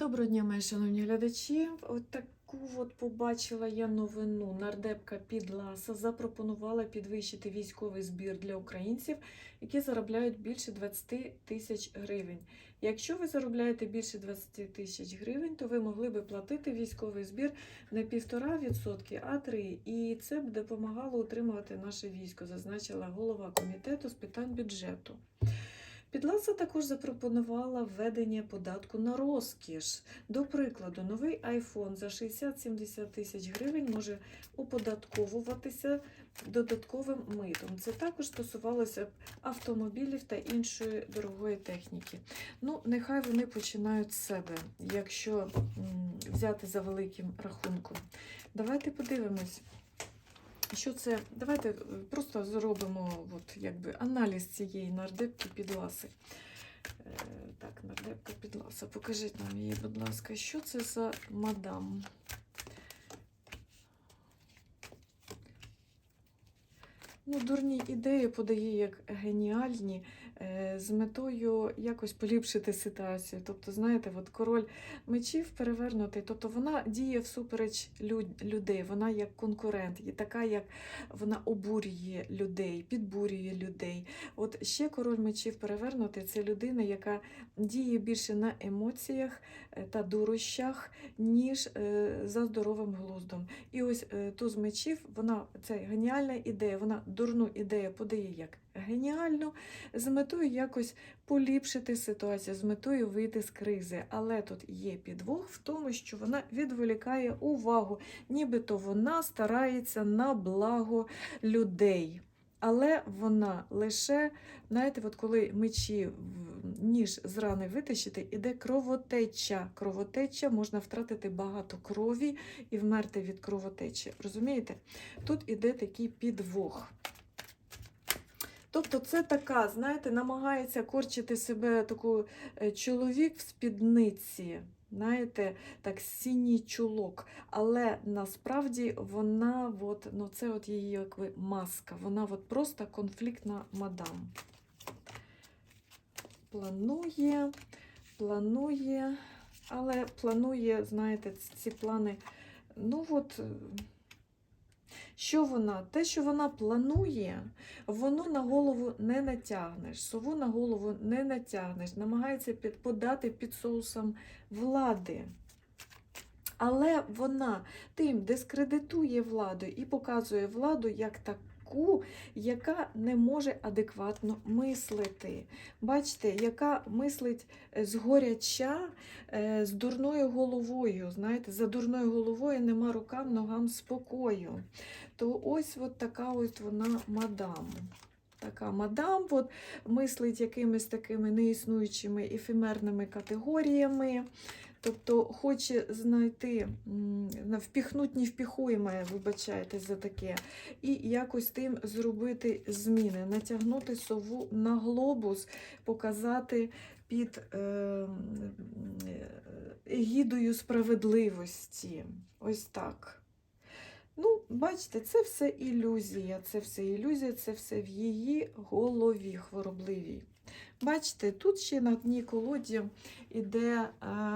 Доброго дня, мої шановні глядачі. От таку от побачила я новину. Нардепка Підласа запропонувала підвищити військовий збір для українців, які заробляють більше 20 тисяч гривень. Якщо ви заробляєте більше 20 тисяч гривень, то ви могли би платити військовий збір не 1,5%, а 3%. І це б допомагало утримувати наше військо, зазначила голова комітету з питань бюджету. Підласа також запропонувала введення податку на розкіш. До прикладу, новий iPhone за 60-70 тисяч гривень може оподатковуватися додатковим митом. Це також стосувалося б автомобілів та іншої дорогої техніки. Ну, нехай вони починають з себе, якщо взяти за великим рахунком. Давайте подивимось. Що це? Давайте е, просто зробимо от, якби, аналіз цієї нардепки підласи. Е, так, нардепка підласа. Покажіть нам її, будь ласка, що це за мадам? Ну, дурні ідеї подає як геніальні з метою якось поліпшити ситуацію. Тобто, знаєте, от король мечів перевернутий, тобто вона діє всупереч люд- людей, вона як конкурент, і така, як вона обурює людей, підбурює людей. От ще король мечів перевернутий це людина, яка діє більше на емоціях е, та дурощах, ніж е, за здоровим глуздом. І ось е, туз мечів, вона це геніальна ідея, вона дурну ідею подає як геніальну, з метою якось поліпшити ситуацію, з метою вийти з кризи. Але тут є підвох в тому, що вона відволікає увагу, нібито вона старається на благо людей. Але вона лише, знаєте, от коли мечі ніж з рани витащити, іде кровотеча. Кровотеча можна втратити багато крові і вмерти від кровотечі. Розумієте? Тут іде такий підвох. Тобто це така, знаєте, намагається корчити себе таку е, чоловік в спідниці. Знаєте, так синій чулок. Але насправді вона, от, ну це от її якби маска. Вона от просто конфліктна мадам. Планує, планує, але планує, знаєте, ці плани. Ну от, що вона? Те, що вона планує, воно на голову не натягнеш, сову на голову не натягнеш, намагається подати під соусом влади. Але вона тим дискредитує владу і показує владу як таку, яка не може адекватно мислити. Бачите, яка мислить е, згоряча, е, з дурною головою. Знаєте, за дурною головою нема рукам, ногам спокою. То ось от така ось вона мадам. Така мадам от, мислить якимись такими неіснуючими ефемерними категоріями. Тобто хоче знайти, впіхнуть невпіхуєме, вибачайте за таке, і якось тим зробити зміни, натягнути сову на глобус, показати під е, м, е, егідою справедливості. Ось так. Ну, бачите, це все ілюзія, це все ілюзія, це все в її голові хворобливій. Бачите, тут ще на дні колоді іде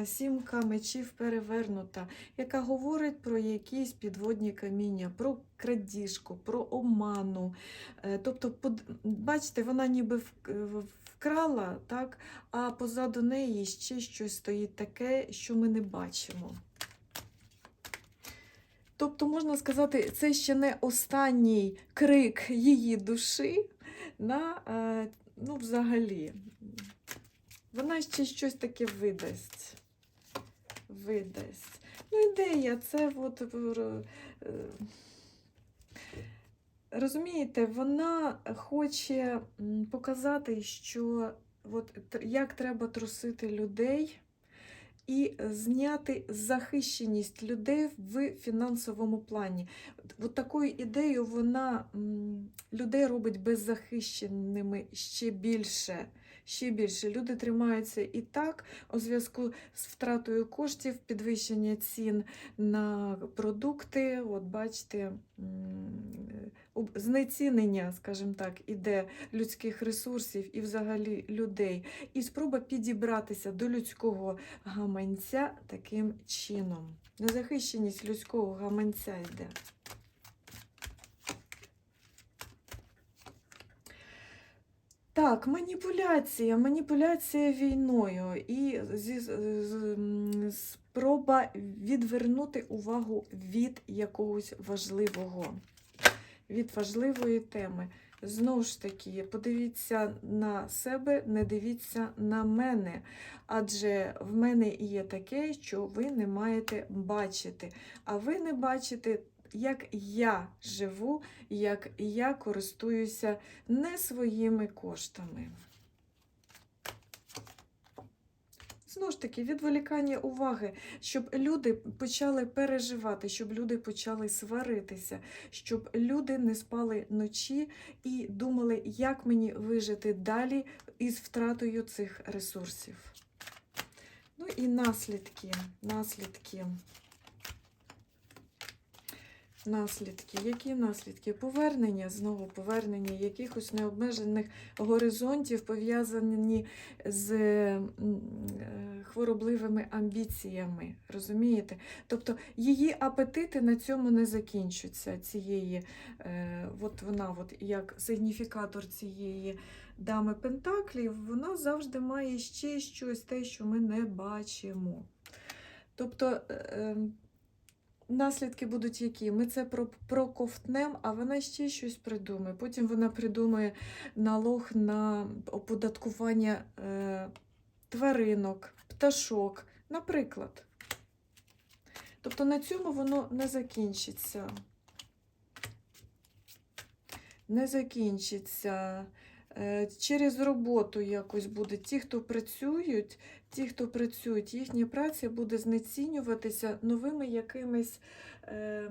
е, сімка мечів перевернута, яка говорить про якісь підводні каміння, про крадіжку, про обману. Е, тобто, бачите, вона ніби в- вкрала, так, а позаду неї ще щось стоїть таке, що ми не бачимо. Тобто, можна сказати, це ще не останній крик її душі на, е, ну, взагалі. Вона ще щось таке видасть. Видасть. Ну, ідея, це от. е, Розумієте, вона хоче показати, що от, як треба трусити людей і зняти захищеність людей в фінансовому плані. От- такою ідеєю вона людей робить беззахищеними ще більше, ще більше. Люди тримаються і так у зв'язку з втратою коштів, підвищення цін на продукти. От бачите, знецінення, скажімо так, іде людських ресурсів і взагалі людей. І спроба підібратися до людського гаманця таким чином. Незахищеність людського гаманця йде. Так, маніпуляція, маніпуляція війною і зі, спроба відвернути увагу від якогось важливого, від важливої теми. Знову ж таки, подивіться на себе, не дивіться на мене, адже в мене є таке, що ви не маєте бачити. А ви не бачите, як я живу, як я користуюся не своїми коштами. Знову ж таки, відволікання уваги, щоб люди почали переживати, щоб люди почали сваритися, щоб люди не спали ночі і думали, як мені вижити далі із втратою цих ресурсів. Ну і наслідки, наслідки. Наслідки. Які наслідки? Повернення, знову повернення якихось необмежених горизонтів, пов'язані з е, хворобливими амбіціями. Розумієте? Тобто її апетити на цьому не закінчуються. Цієї, е, от вона, от як сигніфікатор цієї дами Пентаклів, вона завжди має ще щось, те, що ми не бачимо. Тобто. Наслідки будуть які? Ми це про- проковтнем, а вона ще щось придумає. Потім вона придумає налог на оподаткування е, тваринок, пташок, наприклад. Тобто на цьому воно не закінчиться. Не закінчиться. Е, Через роботу якось буде. Ті, хто працюють, ті, хто працюють, їхня праця буде знецінюватися новими якимись е,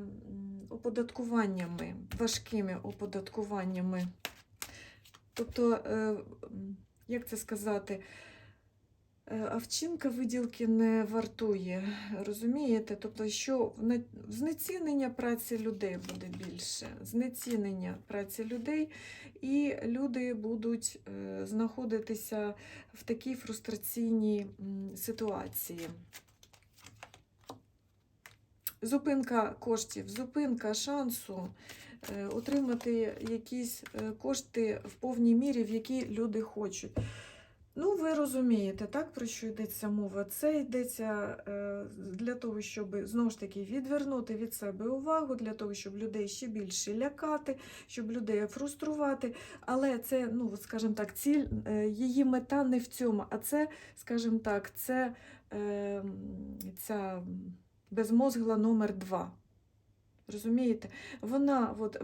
оподаткуваннями, важкими оподаткуваннями. Тобто, е, як це сказати, а вчинка виділки не вартує, розумієте? Тобто, що знецінення праці людей буде більше, знецінення праці людей, і люди будуть е, знаходитися в такій фрустраційній ситуації. Зупинка коштів, зупинка шансу е, отримати якісь е, кошти в повній мірі, в які люди хочуть. Ну, ви розумієте, так, про що йдеться мова? Це йдеться е, для того, щоб знову ж таки відвернути від себе увагу, для того, щоб людей ще більше лякати, щоб людей фруструвати. Але це, ну, скажімо так, ціль, е, її мета не в цьому, а це, скажімо так, це е, ця безмозгла номер два. Розумієте? Вона, от,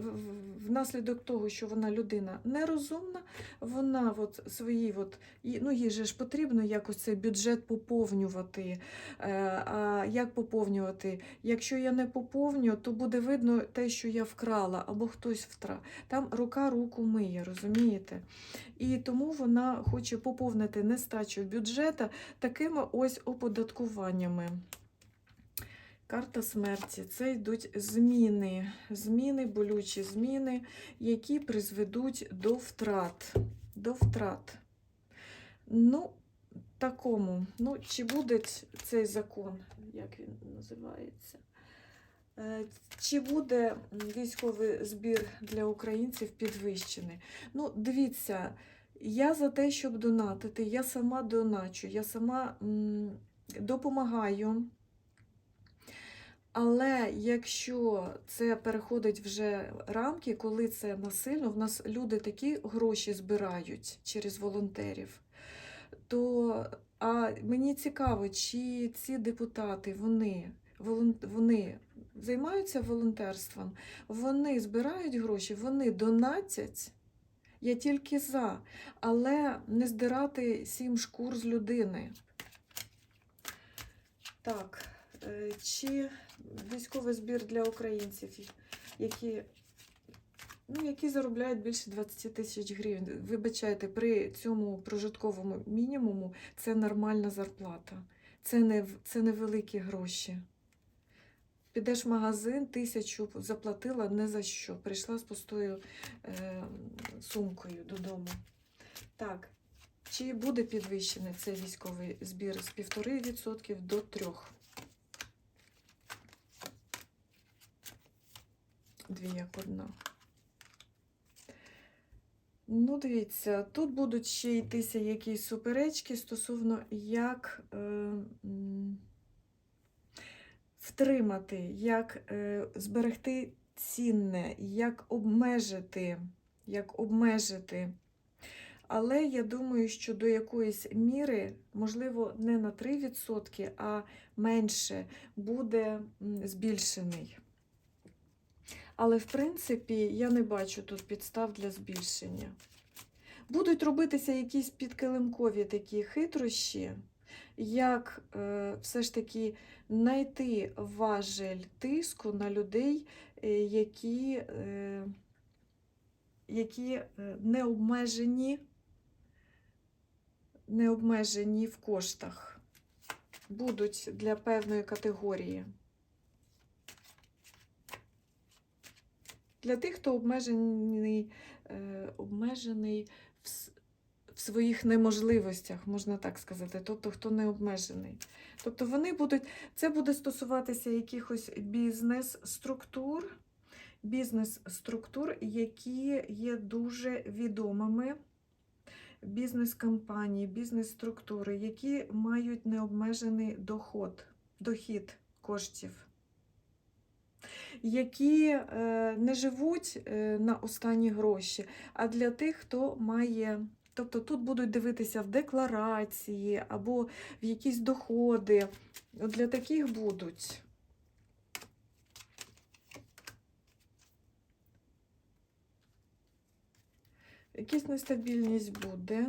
внаслідок того, що вона людина нерозумна, вона от свої, от, ну їй же ж потрібно якось цей бюджет поповнювати. Е, А як поповнювати? Якщо я не поповню, то буде видно те, що я вкрала, або хтось втра. Там рука руку миє, розумієте? І тому вона хоче поповнити нестачу бюджету такими ось оподаткуваннями. Карта смерті це йдуть зміни, зміни, болючі зміни, які призведуть до втрат. До втрат. Ну, такому. Ну, чи буде цей закон, як він називається? Е, Чи буде військовий збір для українців підвищений? Ну, дивіться, я за те, щоб донатити, я сама доначу, я сама м, допомагаю. Але якщо це переходить вже рамки, коли це насильно, в нас люди такі гроші збирають через волонтерів, то а мені цікаво, чи ці депутати вони, вони займаються волонтерством, вони збирають гроші, вони донатять. Я тільки за, але не здирати сім шкур з людини. Так, е, чи військовий збір для українців, які ну, які заробляють більше 20 тисяч гривень. Вибачайте, при цьому прожитковому мінімуму це нормальна зарплата. Це не, це невеликі гроші. Підеш в магазин, тисячу заплатила не за що. Прийшла з пустою е, сумкою додому. Так, чи буде підвищений цей військовий збір з 1,5% до 3%? Дві як одна. Ну, дивіться, тут будуть ще йтися якісь суперечки стосовно як е, втримати, як е, зберегти цінне, як обмежити, як обмежити. Але я думаю, що до якоїсь міри, можливо, не на 3%, а менше буде збільшений. Але, в принципі, я не бачу тут підстав для збільшення. Будуть робитися якісь підкилимкові такі хитрощі, як е, все ж таки знайти важель тиску на людей, е, які, е, які е, не обмежені, не обмежені в коштах, будуть для певної категорії. Для тих, хто обмежений, е, обмежений в, в своїх неможливостях, можна так сказати, тобто хто не обмежений. Тобто вони будуть, це буде стосуватися якихось бізнес-структур, бізнес-структур, які є дуже відомими. Бізнес-компанії, бізнес-структури, які мають необмежений доход, дохід коштів які е, не живуть е, на останні гроші, а для тих, хто має. Тобто тут будуть дивитися в декларації або в якісь доходи. Для таких будуть. Якась нестабільність буде.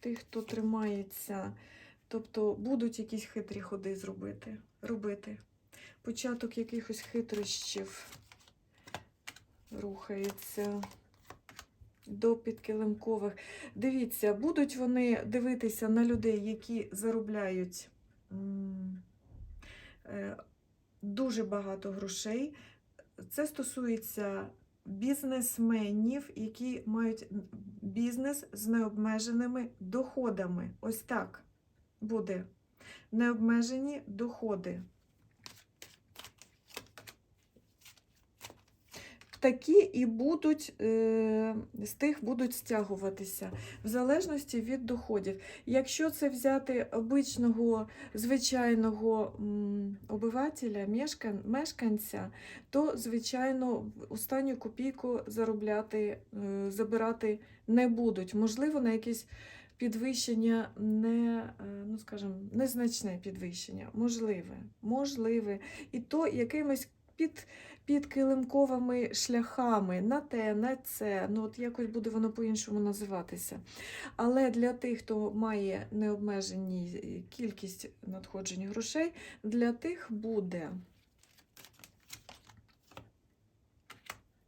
Тих, хто тримається, тобто будуть якісь хитрі ходи зробити, робити початок якихось хитрощів рухається до підкилимкових. Дивіться, будуть вони дивитися на людей, які заробляють е, дуже багато грошей. Це стосується бізнесменів, які мають бізнес з необмеженими доходами. Ось так буде. Необмежені доходи. Такі і будуть е, з тих будуть стягуватися в залежності від доходів. Якщо це взяти обичного звичайного обивателя, мешкан, мешканця, то звичайно останню копійку заробляти, е, забирати не будуть. Можливо, на якесь підвищення не, е, ну скажімо, незначне підвищення, можливе, можливе. І то якимось під під килимковими шляхами на те, на це, ну от якось буде воно по-іншому називатися. Але для тих, хто має необмежені кількість надходжень грошей, для тих буде,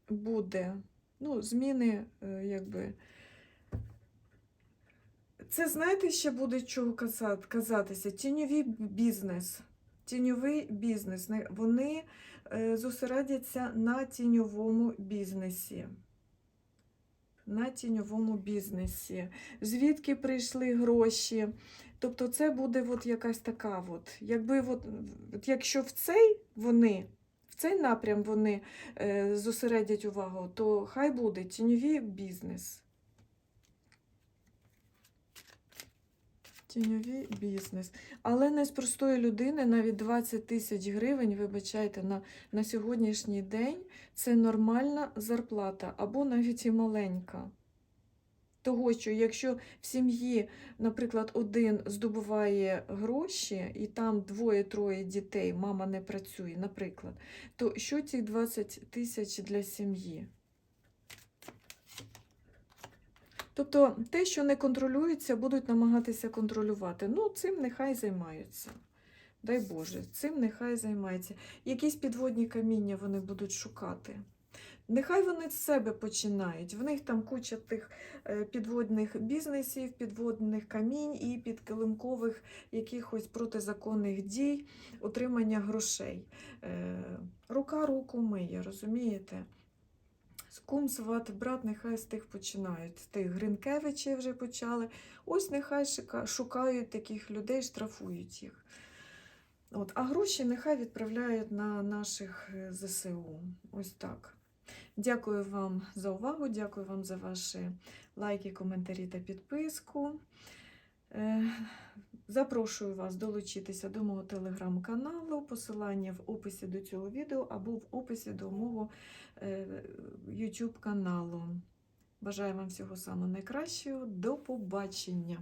буде ну, зміни, е, якби. Це знаєте, ще буде чого казатися? Тіньовий бізнес. Тіньовий бізнес. Вони е, зосередяться на тіньовому бізнесі. На тіньовому бізнесі. Звідки прийшли гроші? Тобто це буде от якась така, от, якби от, от якщо в цей вони, в цей напрям вони е, зосередять увагу, то хай буде тіньовий бізнес. Тіньовий бізнес. Але не з простої людини навіть 20 тисяч гривень, вибачайте, на, на сьогоднішній день це нормальна зарплата або навіть і маленька. Того, що якщо в сім'ї, наприклад, один здобуває гроші, і там двоє-троє дітей, мама не працює, наприклад, то що ці 20 тисяч для сім'ї? Тобто те, що не контролюється, будуть намагатися контролювати. Ну, цим нехай займаються. Дай Боже, цим нехай займаються. Якісь підводні каміння вони будуть шукати. Нехай вони з себе починають. В них там куча тих е, підводних бізнесів, підводних камінь і підкилимкових якихось протизаконних дій, отримання грошей. Е, Рука руку миє, розумієте? Кум, сват, брат, нехай з тих починають. З тих Гринкевичів вже почали. Ось нехай шукають таких людей, штрафують їх. От, а гроші нехай відправляють на наших е, ЗСУ. Ось так. Дякую вам за увагу, дякую вам за ваші лайки, коментарі та підписку. Запрошую вас долучитися до мого телеграм-каналу. Посилання в описі до цього відео або в описі до мого е, YouTube каналу. Бажаю вам всього самого найкращого. До побачення!